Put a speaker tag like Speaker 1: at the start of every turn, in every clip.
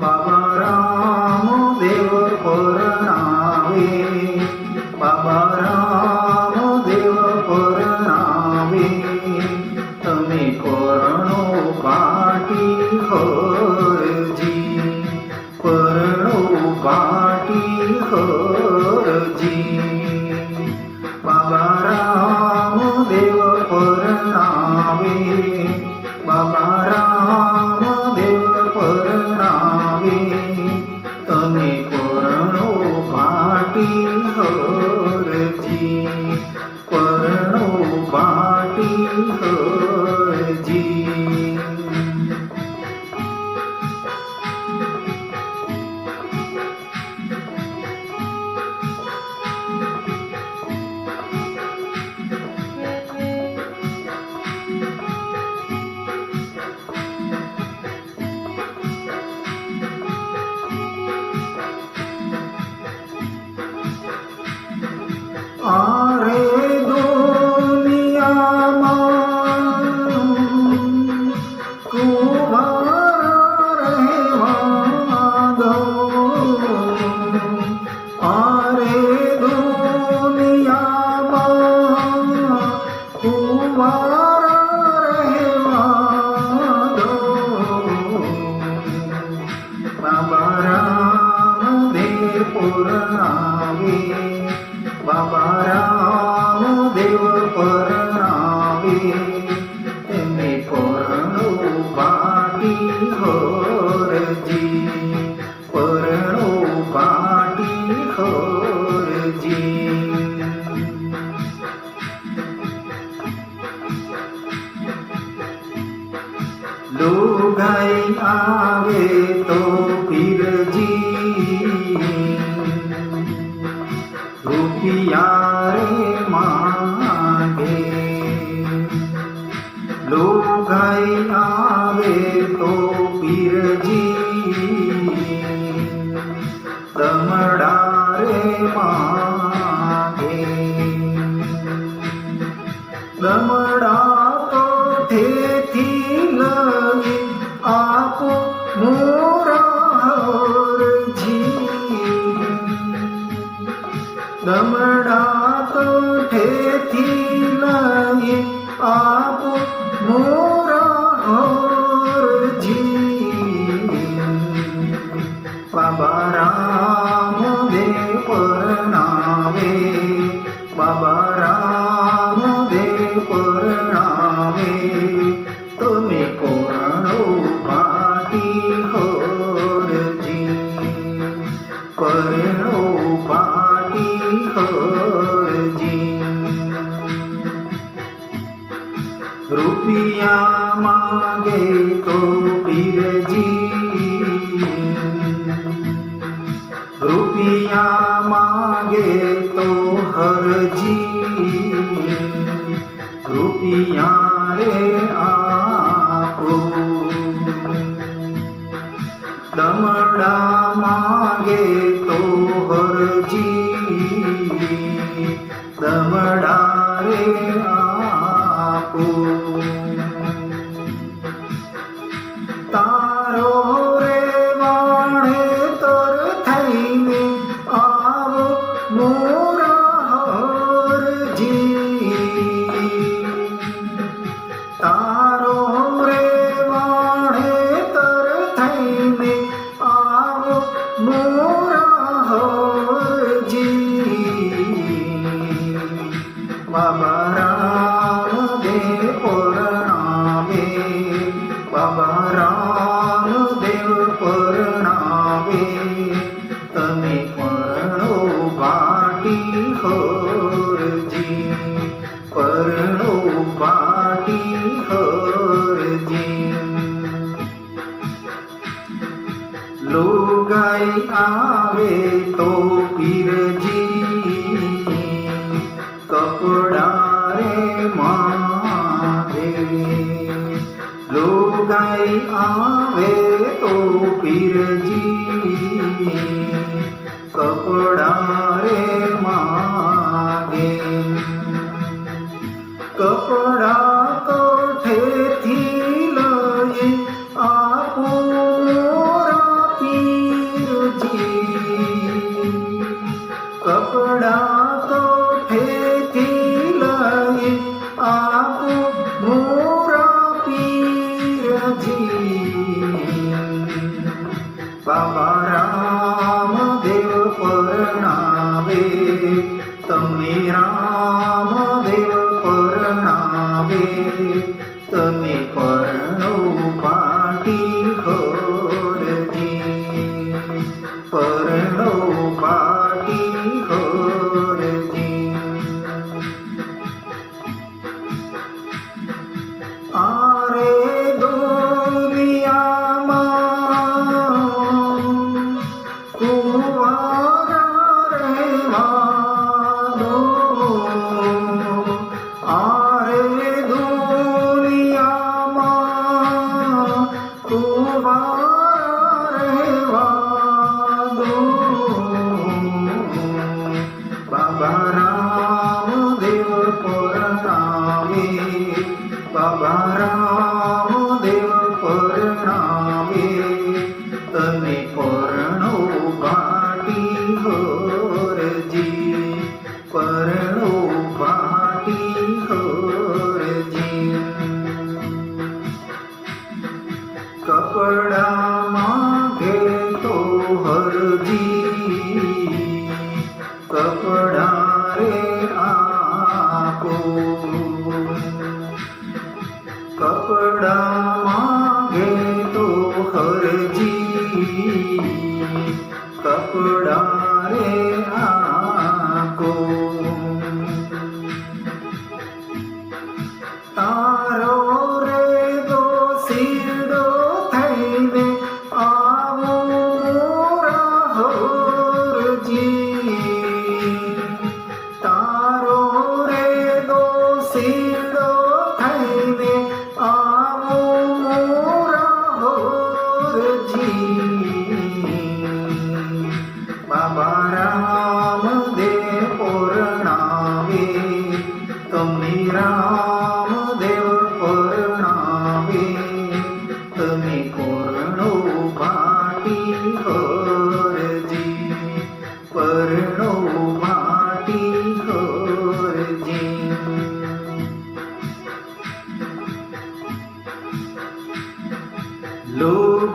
Speaker 1: बाबा राम देव परनावे बाबा राम देव परनावे तमे करणो पाटी हरजी. करणो पाटी हरजी. बाबा राम মাটি ভোরজি લુગાઈ આવે તો પીરજી દમડા માગે દમડા તો ઠેથી લઈ આપો મોરારજી દમડા તો ઠેથી मांगे तो हर जी दमन લોગાઈ આવે તો પીરજી, કપડા રે મારે લોગાઈ આવે તો પીરજી, કપડા રે માગે કપડા রাম দেব করুণাবে তুমি কর जी कपड़ा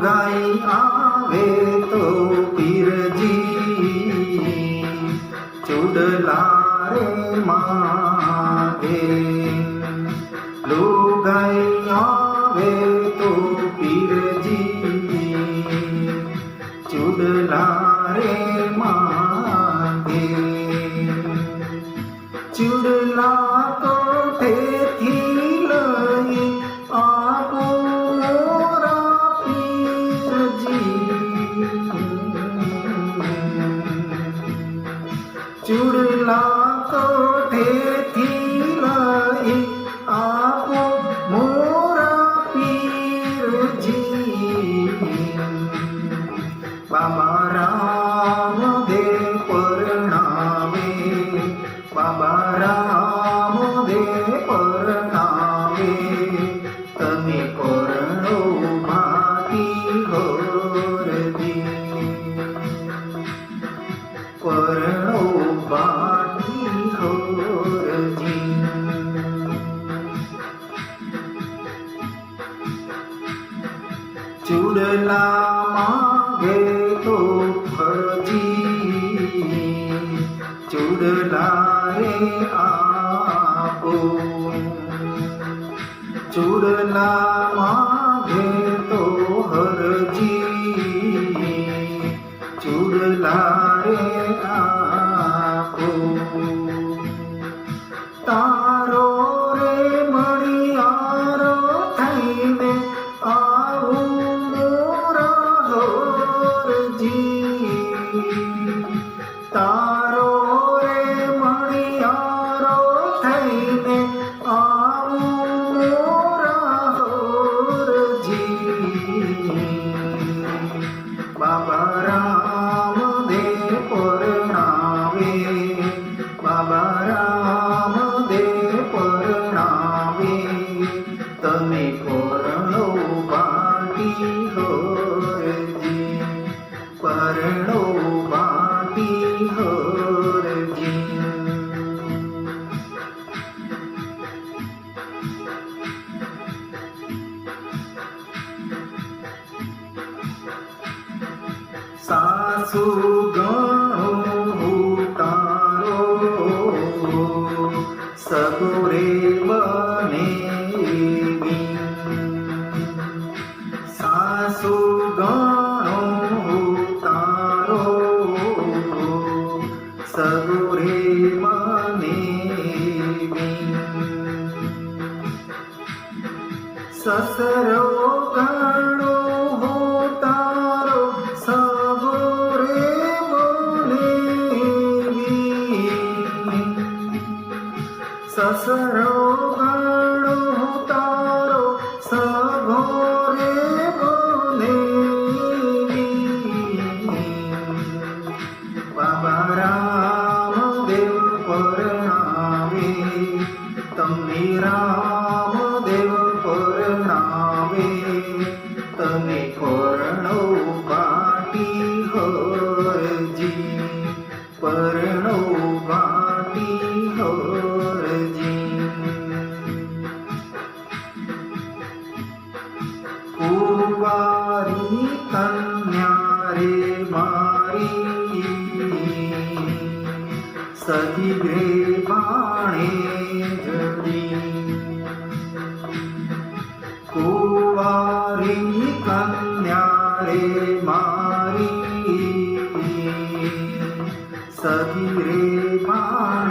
Speaker 1: গাই આવે તો પીરજી ચુડલા રે માગે લુગાઈ આવે તો પીરજી ચુડલા રે માગે ચુડ मांगे तो फर्जी चुड़लारे आपो चुड़ला मांगे तो हर जी चुड़ला તમે કોરણો બાટી હોરજી પરણો બાટી હોરજી સાસુ ગણો હું સગુરે બને suffer all न्यारे मारी सभी रे मारी।